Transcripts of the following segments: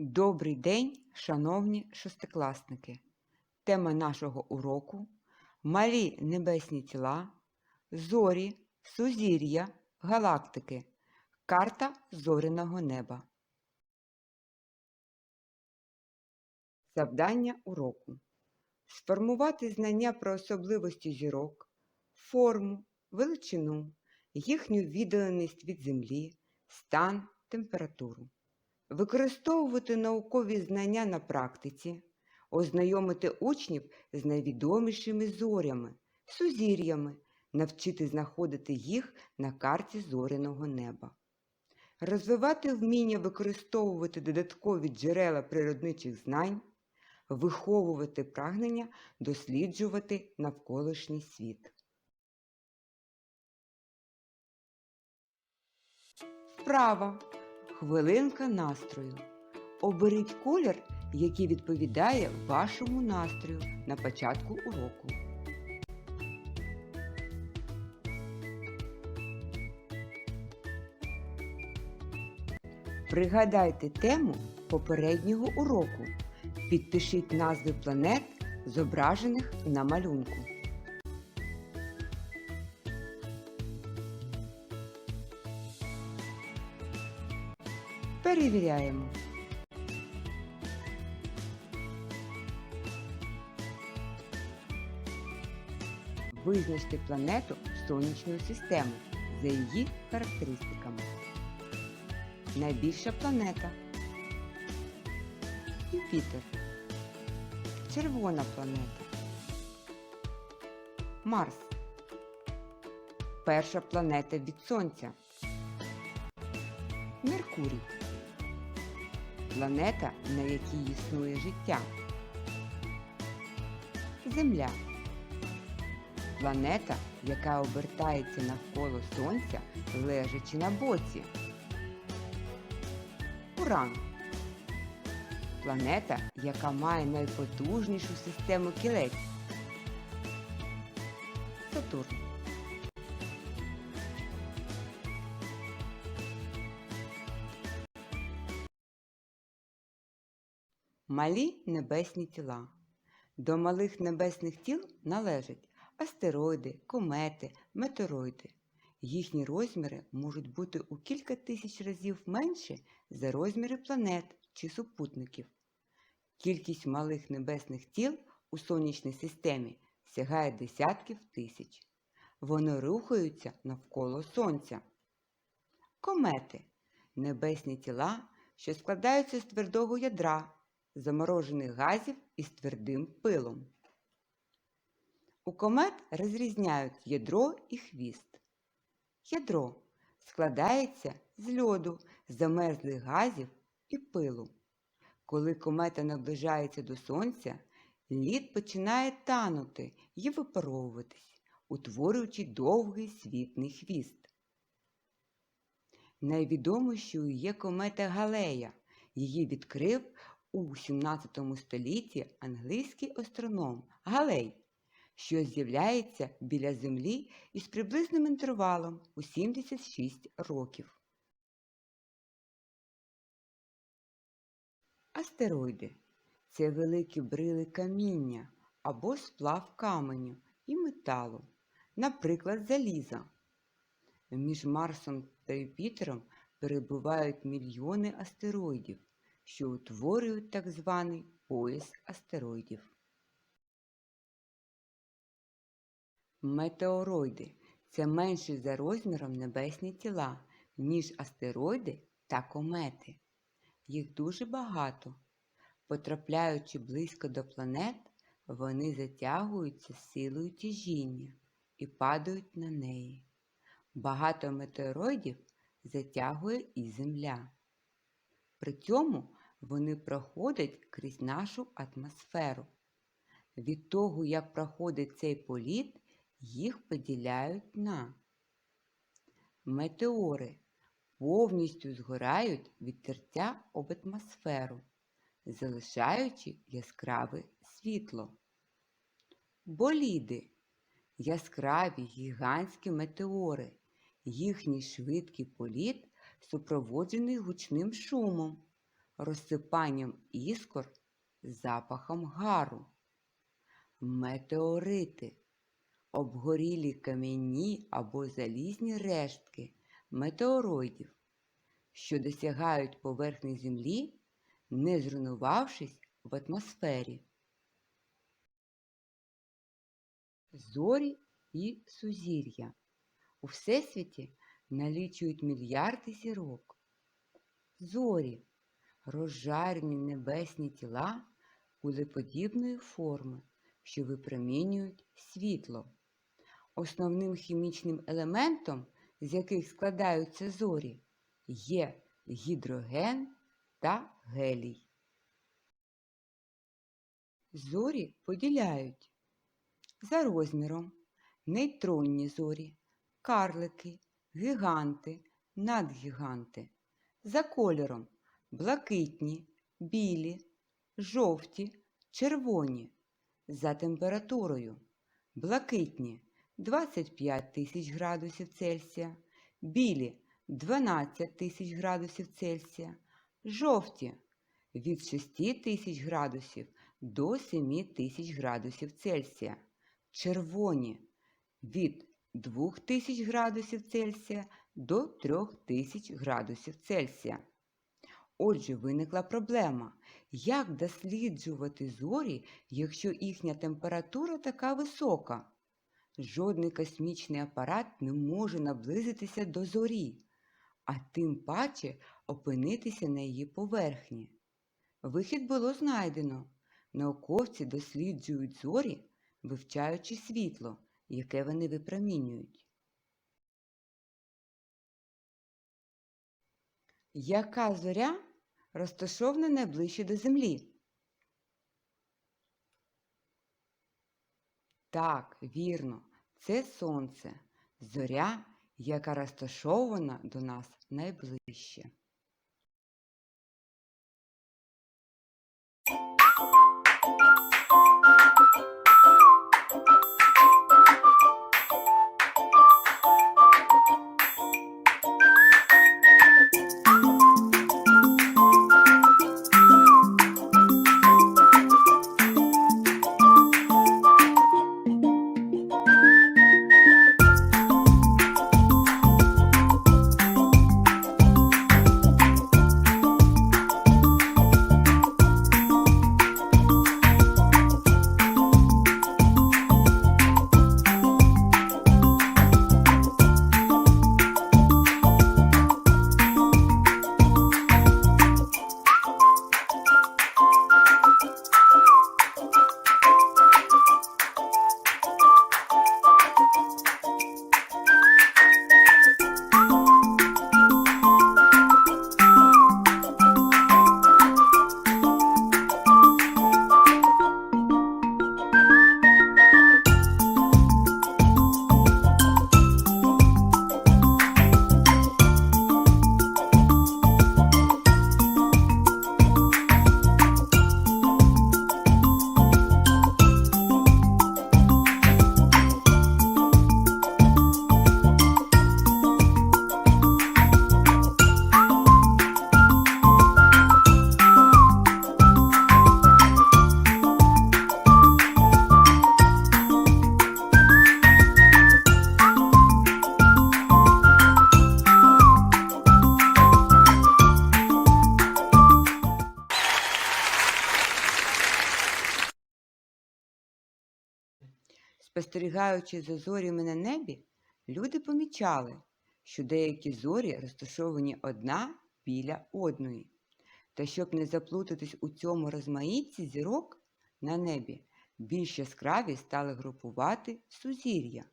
Добрий день, шановні шестикласники! Тема нашого уроку Малі небесні тіла, зорі, сузір'я, галактики, карта зоряного неба. Завдання уроку. Сформувати знання про особливості зірок, форму, величину, їхню віддаленість від Землі, стан, температуру використовувати наукові знання на практиці, ознайомити учнів з найвідомішими зорями, сузір'ями, навчити знаходити їх на карті зоряного неба, розвивати вміння використовувати додаткові джерела природничих знань, виховувати прагнення досліджувати навколишній світ. Вправа. Хвилинка настрою. Оберіть колір, який відповідає вашому настрою на початку уроку. Пригадайте тему попереднього уроку. Підпишіть назви планет, зображених на малюнку. Перевіряємо. Визначте планету сонячної системи за її характеристиками. Найбільша планета Юпітер. Червона планета. Марс. Перша планета від Сонця. Меркурій. Планета, на якій існує життя. Земля. Планета, яка обертається навколо Сонця, лежачи на боці. Уран. Планета, яка має найпотужнішу систему кілець. Сатурн. Малі небесні тіла. До малих небесних тіл належать астероїди, комети, метеороїди. Їхні розміри можуть бути у кілька тисяч разів менше за розміри планет чи супутників. Кількість малих небесних тіл у сонячній системі сягає десятків тисяч. Вони рухаються навколо Сонця. Комети небесні тіла, що складаються з твердого ядра заморожених газів із твердим пилом. У комет розрізняють ядро і хвіст. Ядро складається з льоду, замерзлих газів і пилу. Коли комета наближається до Сонця, лід починає танути і випаровуватись, утворюючи довгий світний хвіст. Найвідомішою є комета Галея. Її відкрив у 17 столітті англійський астроном Галей, що з'являється біля Землі із приблизним інтервалом у 76 років. Астероїди це великі брили каміння або сплав каменю і металу, наприклад, заліза. Між Марсом та Юпітером перебувають мільйони астероїдів що утворюють так званий пояс астероїдів. Метеороїди це менші за розміром небесні тіла, ніж астероїди та комети. Їх дуже багато. Потрапляючи близько до планет, вони затягуються силою тяжіння і падають на неї. Багато метеороїдів затягує і Земля. При цьому вони проходять крізь нашу атмосферу. Від того, як проходить цей політ, їх поділяють на метеори повністю згорають від тертя об атмосферу, залишаючи яскраве світло. Боліди яскраві гігантські метеори, їхній швидкий політ супроводжений гучним шумом розсипанням іскор, запахом гару. Метеорити обгорілі кам'яні або залізні рештки метеороїдів, що досягають поверхні Землі, не зруйнувавшись в атмосфері. Зорі і сузір'я. У Всесвіті налічують мільярди зірок. Зорі розжарені небесні тіла кулеподібної форми, що випромінюють світло. Основним хімічним елементом, з яких складаються зорі, є гідроген та гелій. Зорі поділяють за розміром нейтронні зорі, карлики, гіганти, надгіганти, за кольором блакитні, білі, жовті, червоні, за температурою блакитні 25 тисяч градусів Цельсія, білі 12 тисяч градусів Цельсія, жовті від 6 тисяч градусів до 7 тисяч градусів Цельсія, червоні від 2000 градусів Цельсія до 3000 градусів Цельсія. Отже, виникла проблема, як досліджувати зорі, якщо їхня температура така висока? Жодний космічний апарат не може наблизитися до зорі, а тим паче опинитися на її поверхні. Вихід було знайдено. Науковці досліджують зорі, вивчаючи світло, яке вони випромінюють. Яка зоря розташована найближче до Землі? Так, вірно, це Сонце, зоря, яка розташована до нас найближче. Спостерігаючи за зорями на небі, люди помічали, що деякі зорі розташовані одна біля одної. Та щоб не заплутатись у цьому розмаїтті зірок на небі, більш яскраві стали групувати сузір'я.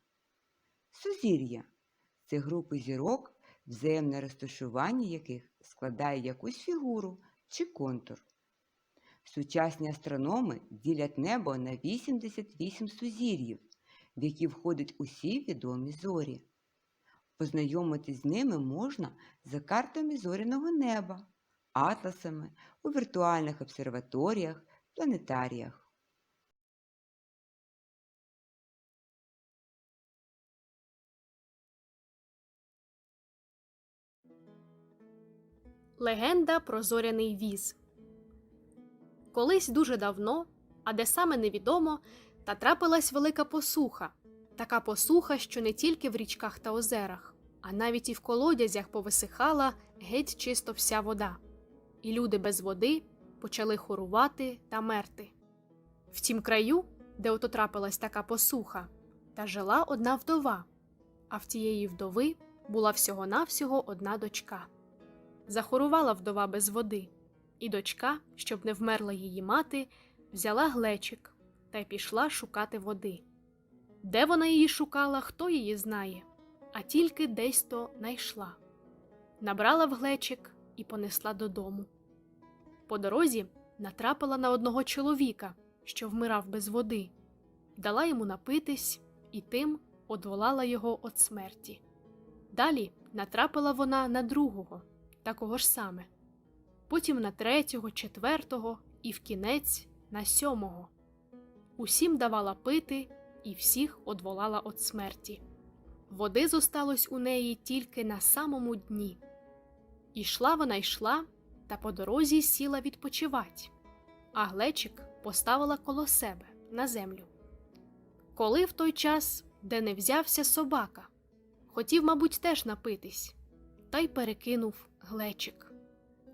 Сузір'я це групи зірок, взаємне розташування яких складає якусь фігуру чи контур. Сучасні астрономи ділять небо на 88 сузір'їв, в які входять усі відомі зорі. Познайомитись з ними можна за картами зоряного неба, атласами у віртуальних обсерваторіях, планетаріях. Легенда про зоряний віз. Колись дуже давно, а де саме невідомо, та трапилась велика посуха. Така посуха, що не тільки в річках та озерах, а навіть і в колодязях повисихала геть чисто вся вода. І люди без води почали хорувати та мерти. В тім краю, де ото трапилась така посуха, та жила одна вдова, а в тієї вдови була всього-навсього одна дочка. Захорувала вдова без води, і дочка, щоб не вмерла її мати, взяла глечик та й пішла шукати води. Де вона її шукала, хто її знає, а тільки десь то найшла. Набрала в глечик і понесла додому. По дорозі натрапила на одного чоловіка, що вмирав без води, дала йому напитись і тим одволала його від смерті. Далі натрапила вона на другого, такого ж саме, потім на третього, четвертого і в кінець на сьомого. Усім давала пити і всіх одволала від смерті. Води зосталось у неї тільки на самому дні. Ішла вона йшла та по дорозі сіла відпочивать, а глечик поставила коло себе на землю. Коли в той час, де не взявся собака, хотів, мабуть, теж напитись, та й перекинув глечик.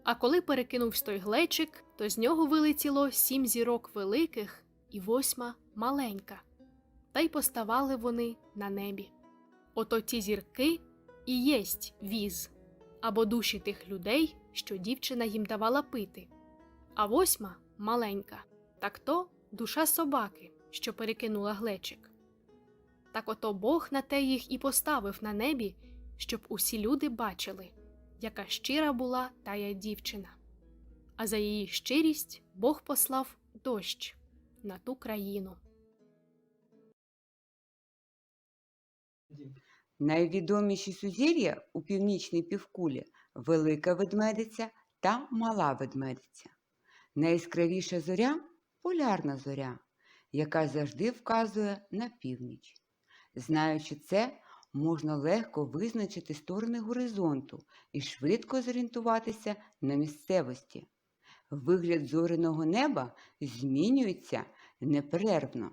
А коли перекинувсь той глечик, то з нього вилетіло сім зірок великих і восьма маленька, та й поставали вони на небі. Ото ті зірки і єсть віз, або душі тих людей, що дівчина їм давала пити. А восьма маленька, так то душа собаки, що перекинула глечик. Так ото Бог на те їх і поставив на небі, щоб усі люди бачили, яка щира була тая дівчина. А за її щирість Бог послав дощ на ту країну. Найвідоміші сузір'я у північній півкулі велика ведмедиця та мала ведмедиця. Найяскравіша зоря полярна зоря, яка завжди вказує на північ. Знаючи це, можна легко визначити сторони горизонту і швидко зорієнтуватися на місцевості. Вигляд зоряного неба змінюється неперервно,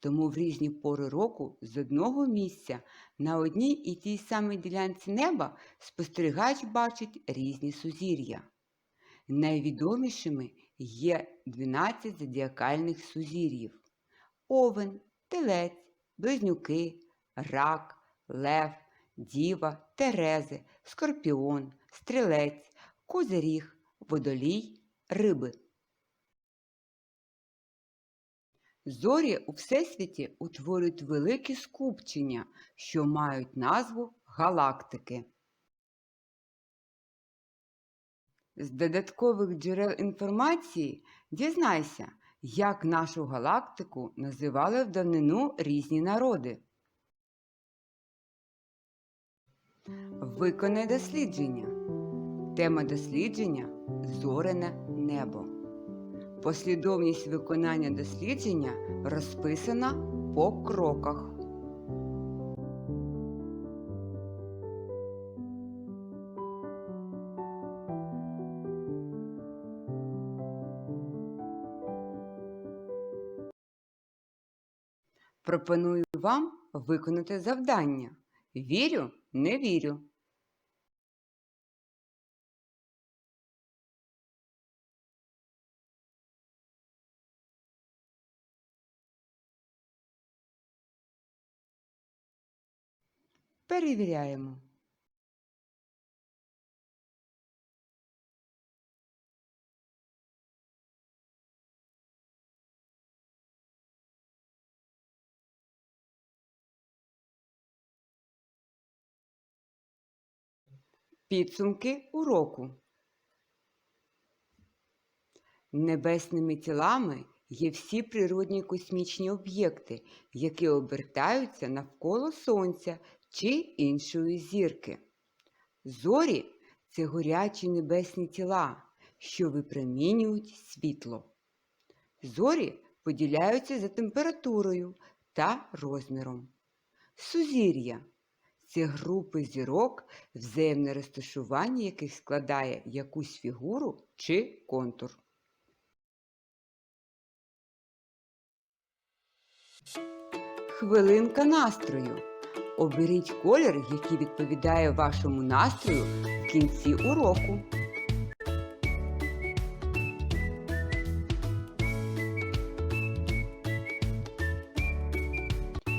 тому в різні пори року з одного місця на одній і тій самій ділянці неба спостерігач бачить різні сузір'я. Найвідомішими є 12 зодіакальних сузір'їв – Овен, Телець, Близнюки, Рак, Лев, Діва, Терези, Скорпіон, Стрілець, Козиріг, Водолій, Риби. Зорі у Всесвіті утворюють великі скупчення, що мають назву галактики. З додаткових джерел інформації дізнайся, як нашу галактику називали в давнину різні народи. Виконай дослідження. Тема дослідження Зорене небо. Послідовність виконання дослідження розписана по кроках. Пропоную вам виконати завдання. Вірю, не вірю. Перевіряємо. Підсумки уроку. Небесними тілами є всі природні космічні об'єкти, які обертаються навколо Сонця чи іншої зірки. Зорі це горячі небесні тіла, що випромінюють світло. Зорі поділяються за температурою та розміром. Сузір'я Це групи зірок, взаємне розташування яких складає якусь фігуру чи контур. Хвилинка настрою. Оберіть колір, який відповідає вашому настрою в кінці уроку.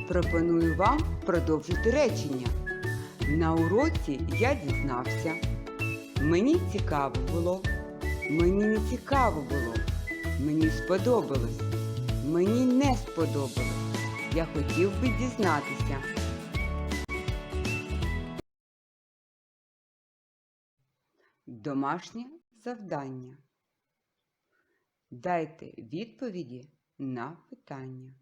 Пропоную вам продовжити речення. На уроці я дізнався. Мені цікаво було. Мені не цікаво було. Мені сподобалось. Мені не сподобалось. Я хотів би дізнатися. Домашнє завдання. Дайте відповіді на питання.